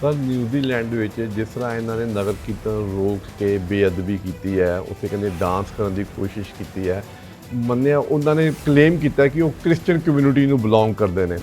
ਤਾਂ ਨਿਊਜ਼ੀਲੈਂਡ ਵਿੱਚ ਜਿਸ ਤਰ੍ਹਾਂ ਇਹਨਾਂ ਨੇ ਨਗਰ ਕੀਰਤਨ ਰੋਕ ਕੇ ਬੇਅਦਬੀ ਕੀਤੀ ਹੈ ਉੱਥੇ ਕਹਿੰਦੇ ਡਾਂਸ ਕਰਨ ਦੀ ਕੋਸ਼ਿਸ਼ ਕੀਤੀ ਹੈ। ਮੰਨਿਆ ਉਹਨਾਂ ਨੇ ਕਲੇਮ ਕੀਤਾ ਕਿ ਉਹ ਕ੍ਰਿਸਚੀਅਨ ਕਮਿਊਨਿਟੀ ਨੂੰ ਬਿਲੋਂਗ ਕਰਦੇ ਨੇ।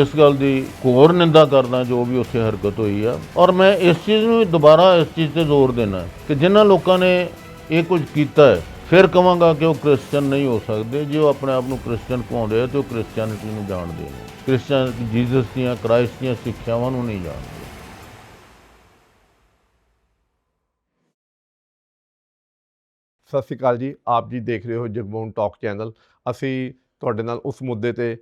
ਇਸ ਗੱਲ ਦੀ ਘੋਰ ਨਿੰਦਾ ਕਰਦਾ ਜੋ ਵੀ ਉੱਥੇ ਹਰਕਤ ਹੋਈ ਆ। ਔਰ ਮੈਂ ਇਸ ਚੀਜ਼ ਨੂੰ ਦੁਬਾਰਾ ਇਸ ਚੀਜ਼ ਤੇ ਜ਼ੋਰ ਦੇਣਾ ਕਿ ਜਿਨ੍ਹਾਂ ਲੋਕਾਂ ਨੇ ਇਹ ਕੁਝ ਕੀਤਾ ਹੈ। ਫਿਰ ਕਵਾਂਗਾ ਕਿ ਉਹ ਕ੍ਰਿਸਚੀਅਨ ਨਹੀਂ ਹੋ ਸਕਦੇ। ਜੇ ਉਹ ਆਪਣੇ ਆਪ ਨੂੰ ਕ੍ਰਿਸਚੀਅਨ ਕਹਾਉਂਦੇ ਆ, ਤੇ ਉਹ ਕ੍ਰਿਸਚੀਅਨਿਟੀ ਨੂੰ ਜਾਣਦੇ ਨੇ। ਕ੍ਰਿਸਚੀਅਨ ਜੀਸਸ ਦੀਆਂ, ਕ੍ਰਾਈਸਟ ਦੀਆਂ ਸਿੱਖਿਆਵਾਂ ਨੂੰ ਨਹੀਂ ਜਾਣਦੇ। ਸਤਿ ਸ਼੍ਰੀ ਅਕਾਲ ਜੀ। ਆਪ ਜੀ ਦੇਖ ਰਹੇ ਹੋ ਜਗਮੋਹਨ ਟਾਕ ਚੈਨਲ। ਅਸੀਂ ਤੁਹਾਡੇ ਨਾਲ ਉਸ ਮੁੱਦੇ ਤੇ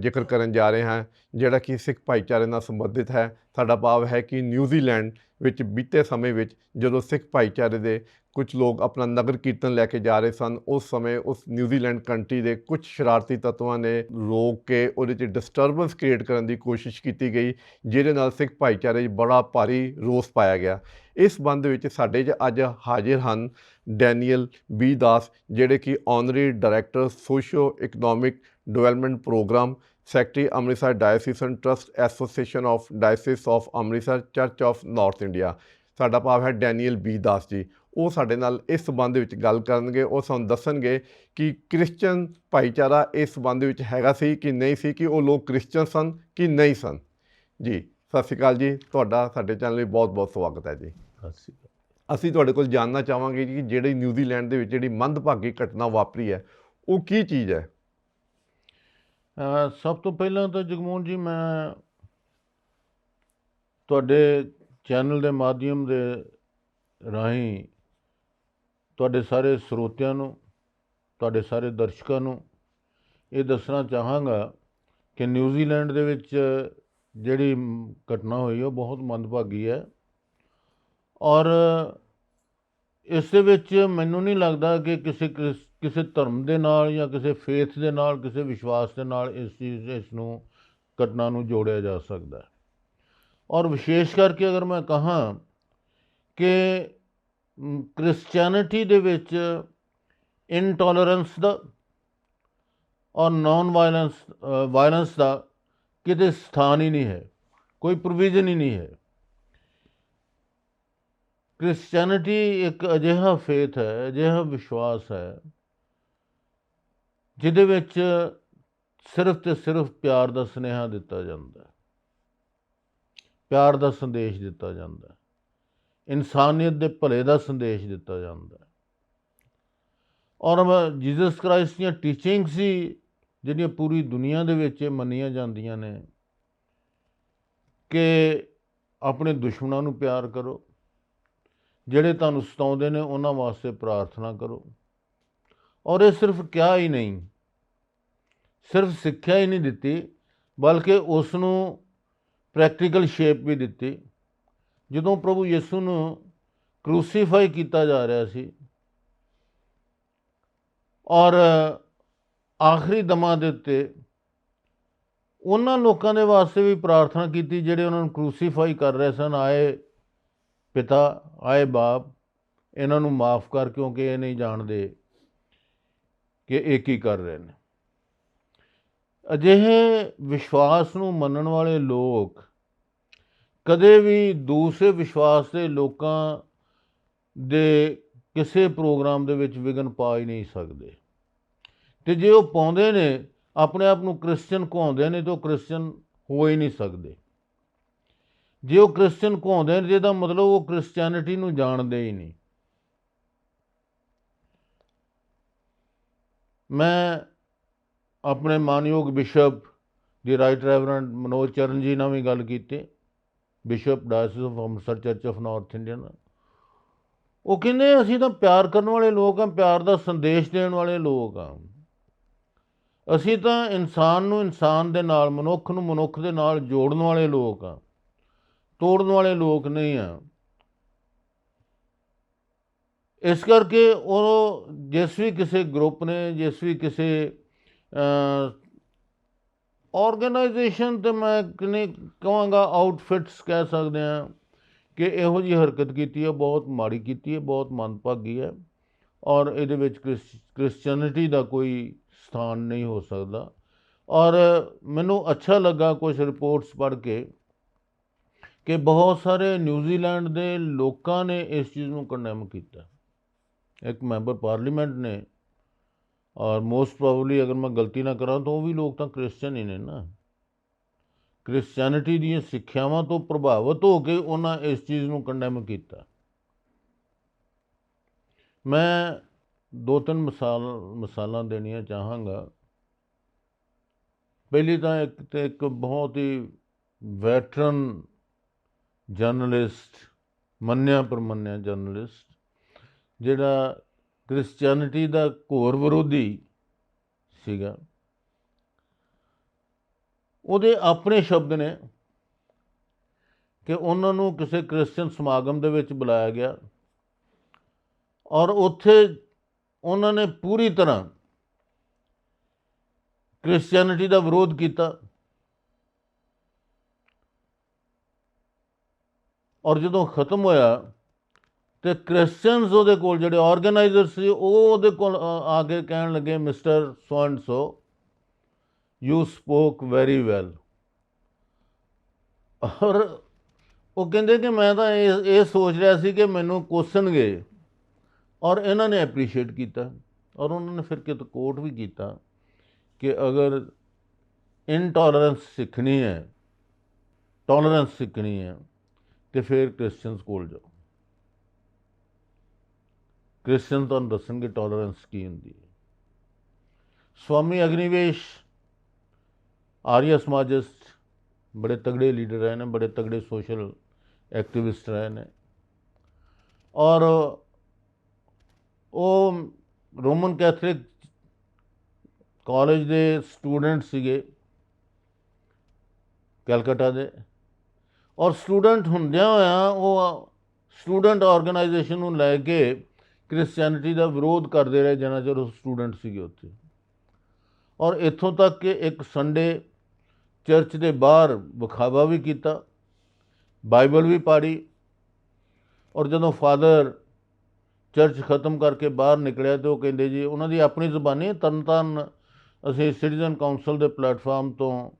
ਜ਼ਿਕਰ ਕਰਨ ਜਾ ਰਹੇ ਹਾਂ, ਜਿਹੜਾ ਕਿ ਸਿੱਖ ਭਾਈਚਾਰੇ ਨਾਲ ਸੰਬੰਧਿਤ ਹੈ। ਸਾਡਾ ਭਾਵ ਹੈ ਕਿ ਨਿਊਜ਼ੀਲੈਂਡ ਵਿੱਚ ਬੀਤੇ ਸਮੇਂ ਵਿੱਚ ਜਦੋਂ ਸਿੱਖ ਭਾਈਚਾਰੇ ਦੇ ਕੁਝ ਲੋਕ ਆਪਣਾ ਨਗਰ ਕੀਰਤਨ ਲੈ ਕੇ ਜਾ ਰਹੇ ਸਨ। ਉਸ ਸਮੇਂ ਉਸ ਨਿਊਜ਼ੀਲੈਂਡ ਕੰਟਰੀ ਦੇ ਕੁਝ ਸ਼ਰਾਰਤੀ ਤੱਤਵਾਂ ਨੇ ਰੋਕ ਕੇ ਉਹਦੇ 'ਚ ਡਿਸਟਰਬੈਂਸ ਕ੍ਰੀਏਟ ਕਰਨ ਦੀ ਕੋਸ਼ਿਸ਼ ਕੀਤੀ ਗਈ, ਜਿਹਦੇ ਨਾਲ ਸਿੱਖ ਭਾਈਚਾਰੇ 'ਚ ਬੜਾ ਭਾਰੀ ਰੋਸ ਪਾਇਆ ਗਿਆ। ਇਸ ਸੰਬੰਧ ਵਿੱਚ ਸਾਡੇ 'ਚ ਅੱਜ ਹਾਜ਼ਰ ਹਨ ਡੈਨੀਅਲ ਬੀ ਦਾਸ, ਜਿਹੜੇ ਕਿ honorary director socio economic development programme secretary Amritsar diocesan trust association of diocese of Amritsar church of north India ਸਾਡਾ ਭਾਵ ਹੈ ਡੈਨੀਅਲ ਬੀ ਦਾਸ ਜੀ। ਉਹ ਸਾਡੇ ਨਾਲ ਇਸ ਸੰਬੰਧ ਵਿੱਚ ਗੱਲ ਕਰਨਗੇ ਉਹ ਸਾਨੂੰ ਦੱਸਣਗੇ ਕਿ ਕ੍ਰਿਸਚੀਅਨ ਭਾਈਚਾਰਾ ਇਸ ਸੰਬੰਧ ਵਿੱਚ ਹੈਗਾ ਸੀ ਕਿ ਨਹੀਂ ਸੀ ਕਿ ਉਹ ਲੋਕ ਕ੍ਰਿਸਚੀਅਨ ਸਨ ਕਿ ਨਹੀਂ ਸਨ। ਜੀ ਸਤਿ ਸ਼੍ਰੀ ਅਕਾਲ ਜੀ। ਤੁਹਾਡਾ ਸਾਡੇ ਚੈਨਲ ਵਿੱਚ ਬਹੁਤ-ਬਹੁਤ ਸਵਾਗਤ ਹੈ ਜੀ। ਅਸੀਂ ਤੁਹਾਡੇ ਕੋਲ ਜਾਣਨਾ ਚਾਹਾਂਗੇ ਕਿ ਜਿਹੜੀ ਨਿਊਜ਼ੀਲੈਂਡ ਦੇ ਵਿੱਚ ਜਿਹੜੀ ਮੰਦਭਾਗੀ ਘਟਨਾ ਵਾਪਰੀ ਹੈ ਉਹ ਕੀ ਚੀਜ਼ ਹੈ? ਸਭ ਤੋਂ ਪਹਿਲਾਂ ਤਾਂ ਜਗਮੋਹਨ ਜੀ ਮੈਂ ਤੁਹਾਡੇ ਚੈਨਲ ਦੇ ਮਾਧਿਅਮ ਦੇ ਰਾਹੀਂ ਤੁਹਾਡੇ ਸਾਰੇ ਸਰੋਤਿਆਂ ਨੂੰ, ਤੁਹਾਡੇ ਸਾਰੇ ਦਰਸ਼ਕਾਂ ਨੂੰ ਇਹ ਦੱਸਣਾ ਚਾਹਾਂਗਾ ਕਿ ਨਿਊਜ਼ੀਲੈਂਡ ਦੇ ਵਿੱਚ ਜਿਹੜੀ ਘਟਨਾ ਹੋਈ ਉਹ ਬਹੁਤ ਮੰਦਭਾਗੀ ਹੈ। ਔਰ ਇਸ ਦੇ ਵਿੱਚ ਮੈਨੂੰ ਨਹੀਂ ਲੱਗਦਾ ਕਿ ਕਿਸੇ ਕ੍ਰਿਸ- ਕਿਸੇ ਧਰਮ ਦੇ ਨਾਲ ਜਾਂ ਕਿਸੇ ਫੇਥ ਦੇ ਨਾਲ, ਕਿਸੇ ਵਿਸ਼ਵਾਸ ਦੇ ਨਾਲ ਇਸ ਚੀਜ਼, ਇਸ ਨੂੰ, ਘਟਨਾ ਨੂੰ ਜੋੜਿਆ ਜਾ ਸਕਦਾ। ਹੈ ਔਰ ਵਿਸ਼ੇਸ਼ ਕਰਕੇ ਅਗਰ ਮੈਂ ਕਹਾਂ ਕਿ ਕ੍ਰਿਸਚੀਅਨਿਟੀ ਦੇ ਵਿੱਚ ਇਨਟੋਲਰੈਂਸ ਦਾ ਔਰ ਨਾਨ ਵਾਇਲੈਂਸ ਵਾਇਲੈਂਸ ਦਾ ਕਿਤੇ ਸਥਾਨ ਹੀ ਨਹੀਂ ਹੈ ਕੋਈ ਪ੍ਰੋਵੀਜ਼ਨ ਹੀ ਨਹੀਂ ਹੈ ਕ੍ਰਿਸਚੀਅਨਿਟੀ ਇੱਕ ਅਜਿਹਾ ਫੇਥ ਹੈ ਅਜਿਹਾ ਵਿਸ਼ਵਾਸ ਹੈ ਜਿਹਦੇ ਵਿੱਚ ਸਿਰਫ ਤੇ ਸਿਰਫ ਪਿਆਰ ਦਾ ਸੁਨੇਹਾ ਦਿੱਤਾ ਜਾਂਦਾ ਹੈ ਪਿਆਰ ਦਾ ਸੰਦੇਸ਼ ਦਿੱਤਾ ਜਾਂਦਾ ਹੈ। ਇਨਸਾਨੀਅਤ ਦੇ ਭਲੇ ਦਾ ਸੰਦੇਸ਼ ਦਿੱਤਾ ਜਾਂਦਾ ਹੈ। ਔਰ ਜੀਸਸ ਕ੍ਰਾਈਸਟ ਦੀਆਂ ਟੀਚਿੰਗਸ ਹੀ ਜਿਹੜੀਆਂ ਪੂਰੀ ਦੁਨੀਆ ਦੇ ਵਿੱਚ ਇਹ ਮੰਨੀਆਂ ਜਾਂਦੀਆਂ ਨੇ ਕਿ ਆਪਣੇ ਦੁਸ਼ਮਣਾਂ ਨੂੰ ਪਿਆਰ ਕਰੋ, ਜਿਹੜੇ ਤੁਹਾਨੂੰ ਸਤਾਉਂਦੇ ਨੇ ਉਹਨਾਂ ਵਾਸਤੇ ਪ੍ਰਾਰਥਨਾ ਕਰੋ। ਔਰ ਇਹ ਸਿਰਫ ਕਿਹਾ ਹੀ ਨਹੀਂ, ਸਿਰਫ ਸਿੱਖਿਆ ਹੀ ਨਹੀਂ ਦਿੱਤੀ, ਬਲਕਿ ਉਸ ਨੂੰ ਪ੍ਰੈਕਟੀਕਲ ਸ਼ੇਪ ਵੀ ਦਿੱਤੀ। ਜਦੋਂ ਪ੍ਰਭੂ ਯਿਸੂ ਨੂੰ ਕ੍ਰੂਸੀਫਾਈ ਕੀਤਾ ਜਾ ਰਿਹਾ ਸੀ ਔਰ ਆਖਰੀ ਦਮਾਂ ਦੇ ਉੱਤੇ ਉਹਨਾਂ ਲੋਕਾਂ ਦੇ ਵਾਸਤੇ ਵੀ ਪ੍ਰਾਰਥਨਾ ਕੀਤੀ ਜਿਹੜੇ ਉਹਨਾਂ ਨੂੰ ਕ੍ਰੂਸੀਫਾਈ ਕਰ ਰਹੇ ਸਨ, ਆਏ ਪਿਤਾ, ਆਏ ਬਾਪ, ਇਹਨਾਂ ਨੂੰ ਮਾਫ ਕਰ ਕਿਉਂਕਿ ਇਹ ਨਹੀਂ ਜਾਣਦੇ ਕਿ ਇਹ ਕੀ ਕਰ ਰਹੇ ਨੇ। ਅਜਿਹੇ ਵਿਸ਼ਵਾਸ ਨੂੰ ਮੰਨਣ ਵਾਲੇ ਲੋਕ ਕਦੇ ਵੀ ਦੂਸਰੇ ਵਿਸ਼ਵਾਸ ਦੇ ਲੋਕਾਂ ਦੇ ਕਿਸੇ ਪ੍ਰੋਗਰਾਮ ਦੇ ਵਿੱਚ ਵਿਘਨ ਪਾ ਹੀ ਨਹੀਂ ਸਕਦੇ। ਤੇ ਜੇ ਉਹ ਪਾਉਂਦੇ ਨੇ, ਆਪਣੇ ਆਪ ਨੂੰ ਕ੍ਰਿਸਚੀਅਨ ਕਹਾਉਂਦੇ ਨੇ ਤਾਂ ਉਹ ਕ੍ਰਿਸਚੀਅਨ ਹੋ ਹੀ ਨਹੀਂ ਸਕਦੇ। ਜੇ ਉਹ ਕ੍ਰਿਸਚੀਅਨ ਕਹਾਉਂਦੇ ਨੇ ਜਿਹਦਾ ਮਤਲਬ ਉਹ ਕ੍ਰਿਸਚੀਅਨਿਟੀ ਨੂੰ ਜਾਣਦੇ ਹੀ ਨਹੀਂ। ਮੈਂ ਆਪਣੇ ਮਾਨਯੋਗ ਬਿਸ਼ਪ ਦੀ ਰਾਈਟ ਰੈਵਰੈਂਡ ਮਨੋਜ ਚਰਨ ਜੀ ਨਾਲ ਵੀ ਗੱਲ ਕੀਤੀ। Bishop diocese of Amritsar church of north India ਉਹ ਕਹਿੰਦੇ, ਅਸੀਂ ਤਾਂ ਪਿਆਰ ਕਰਨ ਵਾਲੇ ਲੋਕ ਹਾਂ, ਪਿਆਰ ਦਾ ਸੰਦੇਸ਼ ਦੇਣ ਵਾਲੇ ਲੋਕ ਹਾਂ। ਅਸੀਂ ਤਾਂ ਇਨਸਾਨ ਨੂੰ ਇਨਸਾਨ ਦੇ ਨਾਲ, ਮਨੁੱਖ ਨੂੰ ਮਨੁੱਖ ਦੇ ਨਾਲ ਜੋੜਨ ਵਾਲੇ ਲੋਕ ਹਾਂ। ਤੋੜਨ ਵਾਲੇ ਲੋਕ ਨਹੀਂ ਆ ਇਸ ਕਰਕੇ ਉਹ ਜਿਸ ਵੀ ਕਿਸੇ ਗਰੁੱਪ ਨੇ, ਜਿਸ ਵੀ ਕਿਸੇ ਆਰਗੇਨਾਈਜੇਸ਼ਨ ਤੇ ਮੈਂ ਕਿਨੇ ਕਹਾਂਗਾ ਆਊਟਫਿਟਸ ਕਹਿ ਸਕਦੇ ਆ ਕਿ ਇਹੋ ਜੀ ਹਰਕਤ ਕੀਤੀ ਹੈ, ਬਹੁਤ ਮਾੜੀ ਕੀਤੀ ਹੈ, ਬਹੁਤ ਮੰਦਭਾਗੀ ਹੈ ਔਰ ਇਹਦੇ ਵਿੱਚ ਕ੍ਰਿਸ- ਕ੍ਰਿਸਚੀਅਨਿਟੀ ਦਾ ਕੋਈ ਸਥਾਨ ਨਹੀਂ ਹੋ ਸਕਦਾ ਔਰ ਮੈਨੂੰ ਅੱਛਾ ਲੱਗਾ ਕੁਝ ਰਿਪੋਰਟਸ ਪੜ੍ਹ ਕੇ ਕਿ ਬਹੁਤ ਸਾਰੇ ਨਿਊਜ਼ੀਲੈਂਡ ਦੇ ਲੋਕਾਂ ਨੇ ਇਸ ਚੀਜ਼ ਨੂੰ ਕੰਡੈਮ ਕੀਤਾ। ਇੱਕ ਮੈਂਬਰ ਪਾਰਲੀਮੈਂਟ ਨੇ ਔਰ ਮੋਸਟ ਪ੍ਰੋਬਬਲੀ ਅਗਰ ਮੈਂ ਗਲਤੀ ਨਾ ਕਰਾਂ ਤਾਂ ਉਹ ਵੀ ਲੋਕ ਤਾਂ ਕ੍ਰਿਸਚੀਅਨ ਹੀ ਨੇ ਨਾ। ਕ੍ਰਿਸਚੀਅਨਿਟੀ ਦੀਆਂ ਸਿੱਖਿਆਵਾਂ ਤੋਂ ਪ੍ਰਭਾਵਿਤ ਹੋ ਕੇ ਉਹਨਾਂ ਇਸ ਚੀਜ਼ ਨੂੰ ਕੰਡੈਮ ਕੀਤਾ। ਮੈਂ ਦੋ ਤਿੰਨ ਮਿਸਾਲ, ਮਿਸਾਲਾਂ ਦੇਣੀਆਂ ਚਾਹਾਂਗਾ। ਪਹਿਲੀ ਤਾਂ ਇੱਕ ਤੇ ਇੱਕ ਬਹੁਤ ਹੀ ਵੈਟਰਨ ਜਰਨਲਿਸਟ ਮੰਨਿਆ ਪ੍ਰਮੰਨਿਆ ਜਰਨਲਿਸਟ ਜਿਹੜਾ ਕ੍ਰਿਸਚੀਅਨਿਟੀ ਦਾ ਘੋਰ ਵਿਰੋਧੀ ਸੀਗਾ। ਉਹਦੇ ਆਪਣੇ ਸ਼ਬਦ ਨੇ ਕਿ ਉਹਨਾਂ ਨੂੰ ਕਿਸੇ ਕ੍ਰਿਸਚੀਅਨ ਸਮਾਗਮ ਦੇ ਵਿੱਚ ਬੁਲਾਇਆ ਗਿਆ ਔਰ ਉੱਥੇ ਉਹਨਾਂ ਨੇ ਪੂਰੀ ਤਰ੍ਹਾਂ ਕ੍ਰਿਸਚੀਅਨਿਟੀ ਦਾ ਵਿਰੋਧ ਕੀਤਾ ਔਰ ਜਦੋਂ ਖਤਮ ਹੋਇਆ ਤੇ ਕ੍ਰਿਸਚੀਅਨਸ ਉਹਦੇ ਕੋਲ ਜਿਹੜੇ ਆਰਗੇਨਾਈਜ਼ਰ ਸੀ, ਉਹ ਉਹਦੇ ਕੋਲ ਆ ਕੇ ਕਹਿਣ ਲੱਗੇ mister so and so you spoke very well ਔਰ ਉਹ ਕਹਿੰਦੇ ਕਿ ਮੈਂ ਤਾਂ ਇਹ ਇਹ ਸੋਚ ਰਿਹਾ ਸੀ ਕਿ ਮੈਨੂੰ ਕੋਸਣਗੇ ਔਰ ਇਹਨਾਂ ਨੇ ਐਪਰੀਸ਼ੀਏਟ ਕੀਤਾ। ਔਰ ਉਹਨਾਂ ਨੇ ਫਿਰ ਕਿਤੇ ਕੋਟ ਵੀ ਕੀਤਾ ਕਿ ਅਗਰ ਇਨਟੋਲਰੈਂਸ ਸਿੱਖਣੀ ਹੈ ਟੋਲਰੈਂਸ ਸਿੱਖਣੀ ਹੈ, ਤੇ ਫਿਰ ਕ੍ਰਿਸਚੀਅਨਸ ਕੋਲ ਜਾਓ। ਕ੍ਰਿਸਚੀਅਨ ਤੁਹਾਨੂੰ ਦੱਸਣਗੇ ਟੋਲਰੈਂਸ ਕੀ ਹੁੰਦੀ ਹੈ। ਸਵਾਮੀ ਅਗਨੀਵੇਸ਼, ਆਰੀਆ ਸਮਾਜਿਸਟ, ਬੜੇ ਤਗੜੇ ਲੀਡਰ ਰਹੇ ਨੇ, ਬੜੇ ਤਗੜੇ ਸੋਸ਼ਲ ਐਕਟਿਵਿਸਟ ਰਹੇ ਨੇ। ਔਰ ਉਹ ਰੋਮਨ ਕੈਥੋਲਿਕ ਕਾਲਜ ਦੇ ਸਟੂਡੈਂਟ ਸੀਗੇ ਕਲਕੱਤਾ ਦੇ। ਔਰ ਸਟੂਡੈਂਟ ਹੁੰਦਿਆਂ ਹੋਇਆਂ ਉਹ ਸਟੂਡੈਂਟ ਆਰਗੇਨਾਈਜੇਸ਼ਨ ਨੂੰ ਲੈ ਕੇ ਕ੍ਰਿਸਚੀਅਨਿਟੀ ਦਾ ਵਿਰੋਧ ਕਰਦੇ ਰਹੇ ਜਿੰਨਾ ਚਿਰ ਉਹ ਸਟੂਡੈਂਟ ਸੀਗੇ ਉੱਥੇ। ਔਰ ਇੱਥੋਂ ਤੱਕ ਕਿ ਇੱਕ ਸੰਡੇ ਚਰਚ ਦੇ ਬਾਹਰ ਵਿਖਾਵਾ ਵੀ ਕੀਤਾ ਬਾਈਬਲ ਵੀ ਪਾੜੀ ਔਰ ਜਦੋਂ ਫਾਦਰ ਚਰਚ ਖਤਮ ਕਰਕੇ ਬਾਹਰ ਨਿਕਲਿਆ ਤੇ ਉਹ ਕਹਿੰਦੇ ਜੀ, ਉਹਨਾਂ ਦੀ ਆਪਣੀ ਜ਼ੁਬਾਨੀ ਤਰਨ ਤਾਰਨ ਅਸੀਂ ਸਿਟੀਜ਼ਨ ਕਾਉਂਸਲ ਦੇ ਪਲੇਟਫਾਰਮ ਤੋਂ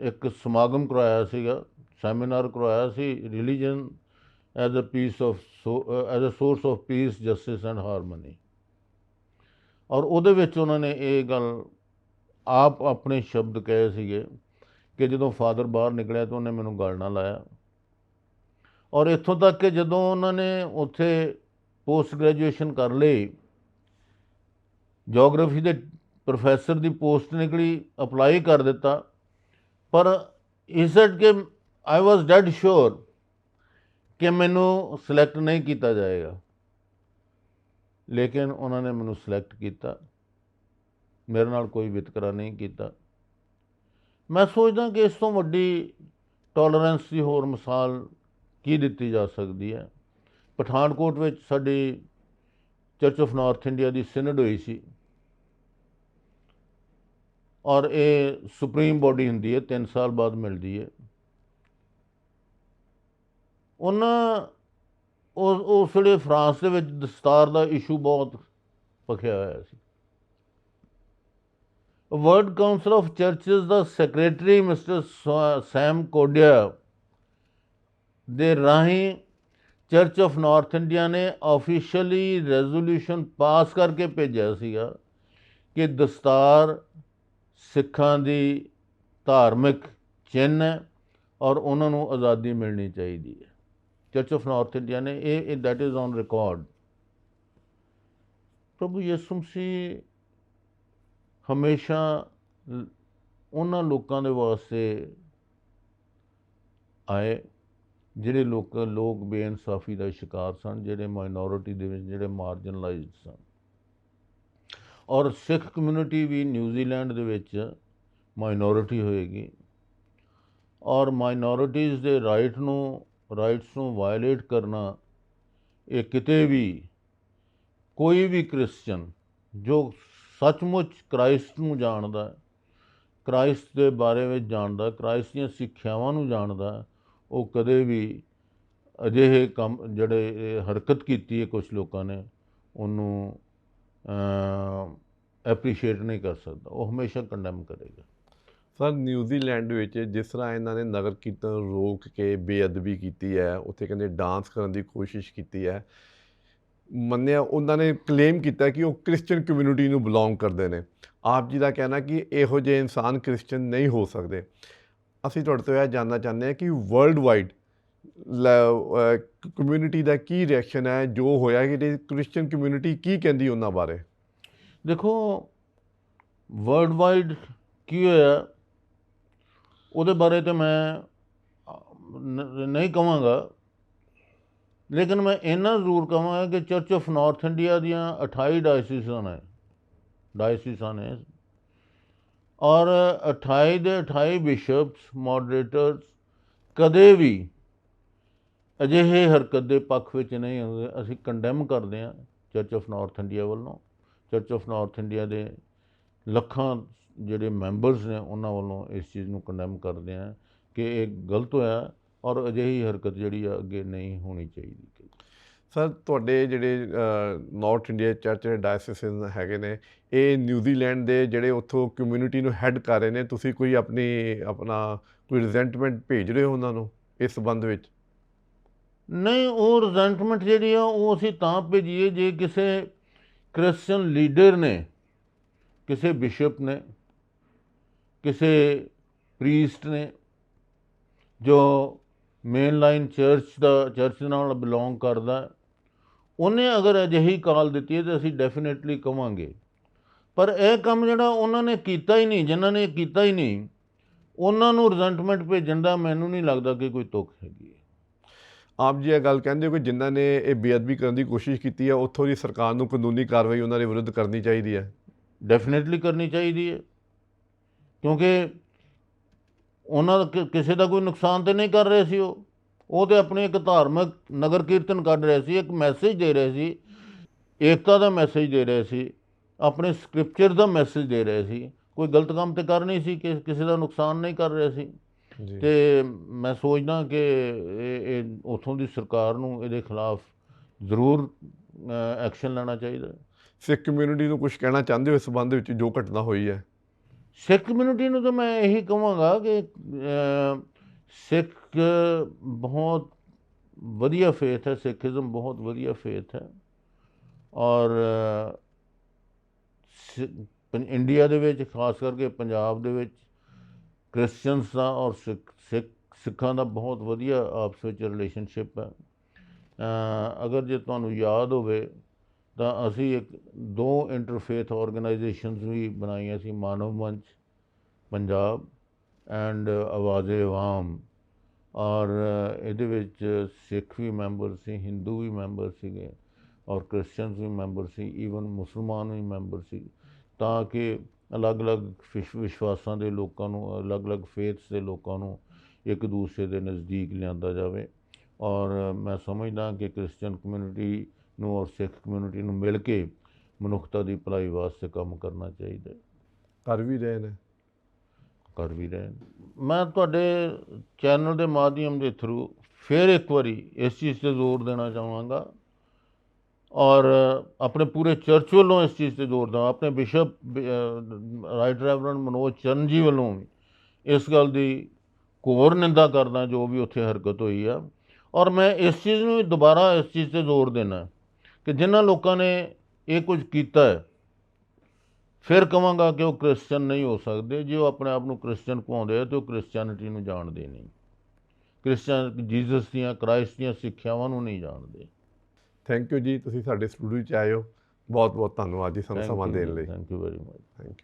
ਇੱਕ ਸਮਾਗਮ ਕਰਵਾਇਆ ਸੀਗਾ ਸੈਮੀਨਾਰ ਕਰਵਾਇਆ ਸੀ religion as a peace of as a source of peace justice and harmony ਔਰ ਉਹਦੇ ਵਿੱਚ ਉਹਨਾਂ ਨੇ ਇਹ ਗੱਲ ਆਪ ਆਪਣੇ ਸ਼ਬਦ ਕਹੇ ਸੀਗੇ ਕਿ ਜਦੋਂ ਫਾਦਰ ਬਾਹਰ ਨਿਕਲਿਆ ਤਾਂ ਉਹਨੇ ਮੈਨੂੰ ਗਲ ਨਾ ਲਾਇਆ। ਔਰ ਇੱਥੋਂ ਤੱਕ ਕਿ ਜਦੋਂ ਉਹਨਾਂ ਨੇ ਉੱਥੇ ਪੋਸਟ ਗ੍ਰੈਜੂਏਸ਼ਨ ਕਰ ਲਈ, ਜੀਓਗ੍ਰਾਫੀ ਦੇ ਪ੍ਰੋਫੈਸਰ ਦੀ ਪੋਸਟ ਨਿਕਲੀ, ਅਪਲਾਈ ਕਰ ਦਿੱਤਾ। ਪਰ ਹੀ ਸੈਡ ਕਿ ਆਈ ਵਾਸ ਡੈਡ ਸ਼ੋਰ ਕਿ ਮੈਨੂੰ ਸਿਲੈਕਟ ਨਹੀਂ ਕੀਤਾ ਜਾਏਗਾ। ਲੇਕਿਨ ਉਹਨਾਂ ਨੇ ਮੈਨੂੰ ਸਿਲੈਕਟ ਕੀਤਾ। ਮੇਰੇ ਨਾਲ ਕੋਈ ਵਿਤਕਰਾ ਨਹੀਂ ਕੀਤਾ। ਮੈਂ ਸੋਚਦਾ ਕਿ ਇਸ ਤੋਂ ਵੱਡੀ ਟੋਲਰੈਂਸ ਦੀ ਹੋਰ ਮਿਸਾਲ ਕੀ ਦਿੱਤੀ ਜਾ ਸਕਦੀ ਹੈ? ਪਠਾਨਕੋਟ ਵਿੱਚ ਸਾਡੀ ਚਰਚ ਆਫ ਨਾਰਥ ਇੰਡੀਆ ਦੀ ਸਿਨਡ ਹੋਈ ਸੀ। ਔਰ ਇਹ ਸੁਪਰੀਮ ਬੋਡੀ ਹੁੰਦੀ ਹੈ 3 ਸਾਲ ਬਾਅਦ ਮਿਲਦੀ ਹੈ। ਉਹਨਾਂ ਉਸ ਉਸ ਵੇਲੇ ਫਰਾਂਸ ਦੇ ਵਿੱਚ ਦਸਤਾਰ ਦਾ ਇਸ਼ੂ ਬਹੁਤ ਪਖਿਆ ਹੋਇਆ ਸੀ। ਵਰਲਡ ਕਾਉਂਸਲ ਆਫ ਚਰਚਸ ਦਾ ਸੈਕਟਰੀ ਮਿਸਟਰ ਸੈਮ ਕੋਡਿਆ ਦੇ ਰਾਹੀਂ ਚਰਚ ਆਫ ਨਾਰਥ ਇੰਡੀਆ ਨੇ ਆਫੀਸ਼ੀਅਲੀ ਰੈਜ਼ੋਲੂਸ਼ਨ ਪਾਸ ਕਰਕੇ ਭੇਜਿਆ ਸੀਗਾ ਕਿ ਦਸਤਾਰ ਸਿੱਖਾਂ ਦੀ ਧਾਰਮਿਕ ਚਿੰਨ੍ਹ ਹੈ ਔਰ ਉਹਨਾਂ ਨੂੰ ਆਜ਼ਾਦੀ ਮਿਲਣੀ ਚਾਹੀਦੀ ਹੈ। ਚਰਚ ਆਫ ਨਾਰਥ ਇੰਡੀਆ ਨੇ ਇਹ ਦੈਟ ਇਜ਼ ਔਨ ਰਿਕਾਰਡ ਪ੍ਰਭੂ ਯਿਸੂ ਮਸੀਹ ਹਮੇਸ਼ਾ ਉਹਨਾਂ ਲੋਕਾਂ ਦੇ ਵਾਸਤੇ ਆਏ, ਜਿਹੜੇ ਲੋਕ ਲੋਕ ਬੇਇਨਸਾਫੀ ਦਾ ਸ਼ਿਕਾਰ ਸਨ, ਜਿਹੜੇ ਮਾਈਨੋਰਿਟੀ ਦੇ ਵਿੱਚ, ਜਿਹੜੇ ਮਾਰਜਨਲਾਈਜ਼ਡ ਸਨ। ਔਰ ਸਿੱਖ ਕਮਿਊਨਿਟੀ ਵੀ ਨਿਊਜ਼ੀਲੈਂਡ ਦੇ ਵਿੱਚ ਮਾਈਨੋਰਿਟੀ ਹੋਏਗੀ। ਔਰ ਮਾਈਨੋਰਿਟੀਜ਼ ਦੇ ਰਾਈਟ ਨੂੰ ਰਾਈਟਸ ਨੂੰ ਵਾਇਲੇਟ ਕਰਨਾ ਇਹ ਕਿਤੇ ਵੀ ਕੋਈ ਵੀ ਕ੍ਰਿਸਚੀਅਨ ਜੋ ਸੱਚਮੁੱਚ ਕ੍ਰਾਈਸਟ ਨੂੰ ਜਾਣਦਾ ਹੈ, ਕ੍ਰਾਈਸਟ ਦੇ ਬਾਰੇ ਵਿੱਚ ਜਾਣਦਾ ਕ੍ਰਾਈਸਟ ਦੀਆਂ ਸਿੱਖਿਆਵਾਂ ਨੂੰ ਜਾਣਦਾ ਉਹ ਕਦੇ ਵੀ ਅਜਿਹੇ ਕੰਮ ਜਿਹੜੇ ਹਰਕਤ ਕੀਤੀ ਹੈ ਕੁਝ ਲੋਕਾਂ ਨੇ ਉਹਨੂੰ ਐਪਰੀਸ਼ੀਏਟ ਨਹੀਂ ਕਰ ਸਕਦਾ ਉਹ ਹਮੇਸ਼ਾ ਕੰਡੈਮ ਕਰੇਗਾ। ਸਰ ਨਿਊਜ਼ੀਲੈਂਡ ਵਿੱਚ ਜਿਸ ਤਰ੍ਹਾਂ ਇਹਨਾਂ ਨੇ ਨਗਰ ਕੀਰਤਨ ਰੋਕ ਕੇ ਬੇਅਦਬੀ ਕੀਤੀ ਹੈ, ਉੱਥੇ ਕਹਿੰਦੇ ਡਾਂਸ ਕਰਨ ਦੀ ਕੋਸ਼ਿਸ਼ ਕੀਤੀ ਹੈ। ਮੰਨਿਆ ਉਹਨਾਂ ਨੇ ਕਲੇਮ ਕੀਤਾ ਕਿ ਉਹ ਕ੍ਰਿਸਚੀਅਨ ਕਮਿਊਨਿਟੀ ਨੂੰ ਬਿਲੋਂਗ ਕਰਦੇ ਨੇ। ਆਪ ਜੀ ਦਾ ਕਹਿਣਾ ਕਿ ਇਹੋ ਜਿਹੇ ਇਨਸਾਨ ਕ੍ਰਿਸਚੀਅਨ ਨਹੀਂ ਹੋ ਸਕਦੇ। ਅਸੀਂ ਤੁਹਾਡੇ ਤੋਂ ਇਹ ਜਾਨਣਾ ਚਾਹੁੰਦੇ ਹਾਂ ਕਿ ਵਰਲਡ ਵਾਈਡ ਕਮਿਊਨਿਟੀ ਦਾ ਕੀ ਰਿਐਕਸ਼ਨ ਹੈ, ਜੋ ਹੋਇਆ ਕਿ ਕ੍ਰਿਸਚੀਅਨ ਕਮਿਊਨਿਟੀ ਕੀ ਕਹਿੰਦੀ ਉਹਨਾਂ ਬਾਰੇ? ਦੇਖੋ ਵਰਲਡ ਵਾਈਡ ਕੀ ਹੋਇਆ ਉਹਦੇ ਬਾਰੇ ਤੇ ਮੈਂ ਨਹੀਂ ਕਹਾਂਗਾ ਲੇਕਿਨ ਮੈਂ ਇੰਨਾ ਜ਼ਰੂਰ ਕਹਾਂਗਾ ਕਿ ਚਰਚ ਆਫ ਨਾਰਥ ਇੰਡੀਆ ਦੀਆਂ 28 ਡਾਇਸਿਸਾਂ ਨੇ ਡਾਇਸਿਸਾਂ ਨੇ ਔਰ 28 ਦੇ 28 ਬਿਸ਼ਪਸ ਮੋਡਰੇਟਰਸ ਕਦੇ ਵੀ ਅਜਿਹੇ ਹਰਕਤ ਦੇ ਪੱਖ ਵਿੱਚ ਨਹੀਂ ਹੁੰਦੇ ਅਸੀਂ ਕੰਡੈਮ ਕਰਦੇ ਹਾਂ ਚਰਚ ਆਫ ਨਾਰਥ ਇੰਡੀਆ ਵੱਲੋਂ। ਚਰਚ ਆਫ ਨਾਰਥ ਇੰਡੀਆ ਦੇ ਲੱਖਾਂ ਜਿਹੜੇ ਮੈਂਬਰਸ ਨੇ ਉਹਨਾਂ ਵੱਲੋਂ ਇਸ ਚੀਜ਼ ਨੂੰ ਕੰਡੈਮ ਕਰਦੇ ਆ ਕਿ ਇਹ ਗਲਤ ਹੋਇਆ ਔਰ ਅਜਿਹੀ ਹਰਕਤ ਜਿਹੜੀ ਆ ਅੱਗੇ ਨਹੀਂ ਹੋਣੀ ਚਾਹੀਦੀ। ਸਰ ਤੁਹਾਡੇ ਜਿਹੜੇ ਨਾਰਥ ਇੰਡੀਆ ਚਰਚ ਦੇ ਡਾਇਓਸੀਸ ਹੈਗੇ ਨੇ ਇਹ ਨਿਊਜ਼ੀਲੈਂਡ ਦੇ ਜਿਹੜੇ ਉੱਥੋਂ ਕਮਿਊਨਿਟੀ ਨੂੰ ਹੈੱਡ ਕਰ ਰਹੇ ਨੇ ਤੁਸੀਂ ਕੋਈ ਆਪਣੀ ਆਪਣਾ ਕੋਈ ਰਿਜ਼ੈਂਟਮੈਂਟ ਭੇਜ ਰਹੇ ਹੋ ਉਹਨਾਂ ਨੂੰ ਇਸ ਸੰਬੰਧ ਵਿੱਚ? ਨਹੀਂ ਉਹ ਰਿਜ਼ੈਂਟਮੈਂਟ ਜਿਹੜੀ ਆ ਉਹ ਅਸੀਂ ਤਾਂ ਭੇਜੀਏ ਜੇ ਕਿਸੇ ਕ੍ਰਿਸਚੀਅਨ ਲੀਡਰ ਨੇ ਕਿਸੇ ਬਿਸ਼ਪ ਨੇ ਕਿਸੇ ਪ੍ਰੀਸਟ ਨੇ ਜੋ ਮੇਨ ਲਾਈਨ ਚਰਚ ਦਾ ਚਰਚ ਨਾਲ ਬਿਲੋਂਗ ਕਰਦਾ ਉਹਨੇ ਅਗਰ ਅਜਿਹੀ ਕਾਲ ਦਿੱਤੀ ਹੈ ਤਾਂ ਅਸੀਂ ਡੈਫੀਨੇਟਲੀ ਕਵਾਂਗੇ। ਪਰ ਇਹ ਕੰਮ ਜਿਹੜਾ ਉਹਨਾਂ ਨੇ ਕੀਤਾ ਹੀ ਨਹੀਂ ਜਿਨ੍ਹਾਂ ਨੇ ਕੀਤਾ ਹੀ ਨਹੀਂ ਉਹਨਾਂ ਨੂੰ ਰਿਜ਼ੈਂਟਮੈਂਟ ਭੇਜਣ ਦਾ ਮੈਨੂੰ ਨਹੀਂ ਲੱਗਦਾ ਕਿ ਕੋਈ ਤੁਕ ਹੈਗੀ ਆਪ ਜੀ ਇਹ ਗੱਲ ਕਹਿੰਦੇ ਹੋ ਕਿ ਜਿਨ੍ਹਾਂ ਨੇ ਇਹ ਬੇਅਦਬੀ ਕਰਨ ਦੀ ਕੋਸ਼ਿਸ਼ ਕੀਤੀ ਹੈ ਉੱਥੋਂ ਦੀ ਸਰਕਾਰ ਨੂੰ ਕਾਨੂੰਨੀ ਕਾਰਵਾਈ ਉਹਨਾਂ ਦੇ ਵਿਰੁੱਧ ਕਰਨੀ ਚਾਹੀਦੀ ਹੈ। ਡੈਫੀਨੇਟਲੀ ਕਰਨੀ ਚਾਹੀਦੀ ਹੈ। ਕਿਉਂਕਿ ਉਹਨਾਂ ਦਾ ਕਿਸੇ ਦਾ ਕੋਈ ਨੁਕਸਾਨ ਤੇ ਨਹੀਂ ਕਰ ਰਹੇ ਸੀ ਉਹ। ਉਹ ਤੇ ਆਪਣੇ ਇੱਕ ਧਾਰਮਿਕ ਨਗਰ ਕੀਰਤਨ ਕੱਢ ਰਹੇ ਸੀ ਇੱਕ ਮੈਸੇਜ ਦੇ ਰਹੇ ਸੀ। ਏਕਤਾ ਦਾ ਮੈਸੇਜ ਦੇ ਰਹੇ ਸੀ। ਆਪਣੇ ਸਕ੍ਰਿਪਚਰ ਦਾ ਮੈਸੇਜ ਦੇ ਰਹੇ ਸੀ। ਕੋਈ ਗਲਤ ਕੰਮ ਤੇ ਕਰ ਨਹੀਂ ਸੀ ਕਿ ਕਿਸੇ ਦਾ ਨੁਕਸਾਨ ਨਹੀਂ ਕਰ ਰਹੇ ਸੀ। ਤੇ ਮੈਂ ਸੋਚਦਾ ਕਿ ਇਹ ਉਥੋਂ ਦੀ ਸਰਕਾਰ ਨੂੰ ਇਹਦੇ ਖਿਲਾਫ ਜ਼ਰੂਰ ਐਕਸ਼ਨ ਲੈਣਾ ਚਾਹੀਦਾ। ਸਿੱਖ ਕਮਿਊਨਿਟੀ ਨੂੰ ਕੁਝ ਕਹਿਣਾ ਚਾਹੁੰਦੇ ਹੋ ਇਸ ਸੰਬੰਧ ਵਿੱਚ ਜੋ ਘਟਨਾ ਹੋਈ ਹੈ? ਸਿੱਖ ਕਮਿਊਨਿਟੀ ਨੂੰ ਤਾਂ ਮੈਂ ਇਹੀ ਕਹਾਂਗਾ ਕਿ ਸਿੱਖ ਬਹੁਤ ਵਧੀਆ ਫੇਥ ਹੈ ਸਿੱਖੀਜ਼ਮ ਬਹੁਤ ਵਧੀਆ ਫੇਥ ਹੈ ਔਰ ਅ, ਇੰਡੀਆ ਦੇ ਵਿੱਚ ਖਾਸ ਕਰਕੇ ਪੰਜਾਬ ਦੇ ਵਿੱਚ ਕ੍ਰਿਸਚੀਅਨਸ ਦਾ ਔਰ ਸਿੱਖ ਸਿੱਖ ਸਿੱਖਾਂ ਦਾ ਬਹੁਤ ਵਧੀਆ ਆਪਸ ਵਿੱਚ ਰਿਲੇਸ਼ਨਸ਼ਿਪ ਹੈ। ਅਗਰ ਜੇ ਤੁਹਾਨੂੰ ਯਾਦ ਹੋਵੇ ਤਾਂ ਅਸੀਂ ਇੱਕ, ਦੋ ਇੰਟਰਫੇਥ ਆਰਗੇਨਾਈਜੇਸ਼ਨਸ ਵੀ ਬਣਾਈਆਂ ਸੀ, ਮਾਨਵ ਮੰਚ, ਪੰਜਾਬ ਐਂਡ ਆਵਾਜ਼ੇ ਆਵਾਮ। ਔਰ ਇਹਦੇ ਵਿੱਚ ਸਿੱਖ ਵੀ ਮੈਂਬਰ ਸੀ, ਹਿੰਦੂ ਵੀ ਮੈਂਬਰ ਸੀਗੇ ਔਰ ਕ੍ਰਿਸਚੀਅਨਸ ਵੀ ਮੈਂਬਰ ਸੀ ਈਵਨ ਮੁਸਲਮਾਨ ਵੀ ਮੈਂਬਰ ਸੀ। ਤਾਂ ਕਿ ਅਲੱਗ-ਅਲੱਗ ਵਿਸ਼- ਵਿਸ਼ਵਾਸਾਂ ਦੇ ਲੋਕਾਂ ਨੂੰ, ਅਲੱਗ-ਅਲੱਗ ਫੇਥਸ ਦੇ ਲੋਕਾਂ ਨੂੰ ਇੱਕ ਦੂਸਰੇ ਦੇ ਨਜ਼ਦੀਕ ਲਿਆਂਦਾ ਜਾਵੇ। ਔਰ ਮੈਂ ਸਮਝਦਾ ਕਿ ਕ੍ਰਿਸਚੀਅਨ ਕਮਿਊਨਿਟੀ ਨੂੰ ਔਰ ਸਿੱਖ ਕਮਿਊਨਿਟੀ ਨੂੰ ਮਿਲ ਕੇ ਮਨੁੱਖਤਾ ਦੀ ਭਲਾਈ ਵਾਸਤੇ ਕੰਮ ਕਰਨਾ ਚਾਹੀਦਾ ਹੈ। ਕਰ ਵੀ ਰਹੇ ਨੇ ਕਰ ਵੀ ਰਹੇ। ਮੈਂ ਤੁਹਾਡੇ ਚੈਨਲ ਦੇ ਮਾਧਿਅਮ ਦੇ ਥਰੂ ਫਿਰ ਇੱਕ ਵਾਰੀ ਇਸ ਚੀਜ਼ ਤੇ ਜ਼ੋਰ ਦੇਣਾ ਚਾਹਾਂਗਾ ਔਰ ਆਪਣੇ ਪੂਰੇ ਚਰਚ ਵੱਲੋਂ ਇਸ ਚੀਜ਼ ਤੇ ਜ਼ੋਰ ਦੇਵਾਂ। ਆਪਣੇ bishop right reverend Manoj Charan ਜੀ ਵੱਲੋਂ ਵੀ ਇਸ ਗੱਲ ਦੀ ਘੋਰ ਨਿੰਦਾ ਕਰਦਾ ਜੋ ਵੀ ਉੱਥੇ ਹਰਕਤ ਹੋਈ ਆ। ਔਰ ਮੈਂ ਇਸ ਚੀਜ਼ ਨੂੰ ਦੁਬਾਰਾ ਇਸ ਚੀਜ਼ ਤੇ ਜ਼ੋਰ ਦੇਣਾ। ਕਿ ਜਿਨ੍ਹਾਂ ਲੋਕਾਂ ਨੇ ਇਹ ਕੁਝ ਕੀਤਾ ਹੈ ਫਿਰ ਕਵਾਂਗਾ ਕਿ ਉਹ ਕ੍ਰਿਸਚੀਅਨ ਨਹੀਂ ਹੋ ਸਕਦੇ ਜੇ ਉਹ ਆਪਣੇ ਆਪ ਨੂੰ ਕ੍ਰਿਸਚੀਅਨ ਕਹਾਉਂਦੇ ਆ ਤੇ ਉਹ ਕ੍ਰਿਸਚੀਅਨਿਟੀ ਨੂੰ ਜਾਣਦੇ ਨਹੀਂ। ਕ੍ਰਿਸਚੀਅਨ ਜੀਸਸ ਦੀਆਂ ਕ੍ਰਾਈਸਟ ਦੀਆਂ ਸਿੱਖਿਆਵਾਂ ਨੂੰ ਨਹੀਂ ਜਾਣਦੇ। ਥੈਂਕ ਯੂ ਜੀ ਤੁਸੀਂ ਸਾਡੇ ਸਟੂਡੀਓ 'ਚ ਆਏ ਹੋ। ਬਹੁਤ ਬਹੁਤ ਧੰਨਵਾਦ ਜੀ ਸਾਨੂੰ ਸਮਾਂ ਦੇਣ ਲਈ। Thank you very much thank you